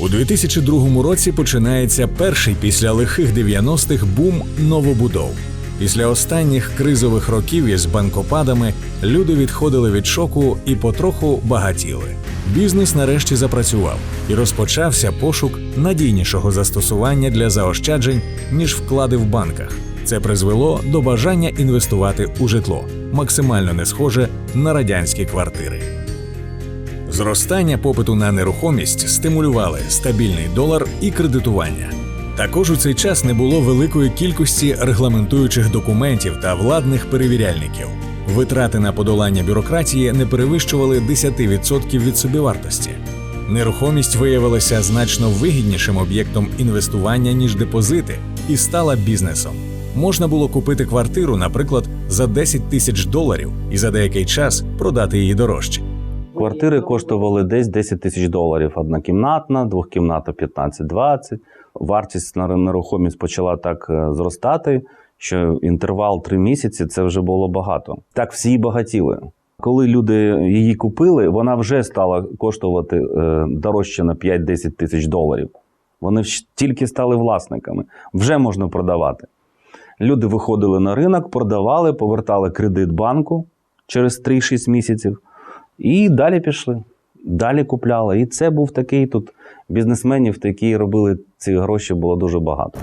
У 2002 році починається перший після лихих 90-х бум новобудов. Після останніх кризових років із банкопадами люди відходили від шоку і потроху багатіли. Бізнес нарешті запрацював і розпочався пошук надійнішого застосування для заощаджень ніж вклади в банках. Це призвело до бажання інвестувати у житло, максимально не схоже на радянські квартири. Зростання попиту на нерухомість стимулювали стабільний долар і кредитування. Також у цей час не було великої кількості регламентуючих документів та владних перевіряльників. Витрати на подолання бюрократії не перевищували 10% від собівартості. Нерухомість виявилася значно вигіднішим об'єктом інвестування ніж депозити і стала бізнесом. Можна було купити квартиру, наприклад, за 10 тисяч доларів і за деякий час продати її дорожче. Квартири коштували десь 10 тисяч доларів. Однокімнатна, двохкімнатна 15-20. Вартість на нерухомість почала так е, зростати, що інтервал 3 місяці це вже було багато. Так всі багатіли. Коли люди її купили, вона вже стала коштувати е, дорожче на 5-10 тисяч доларів. Вони тільки стали власниками, вже можна продавати. Люди виходили на ринок, продавали, повертали кредит банку через 3-6 місяців. І далі пішли. Далі купляли. І це був такий тут бізнесменів, які робили ці гроші, було дуже багато.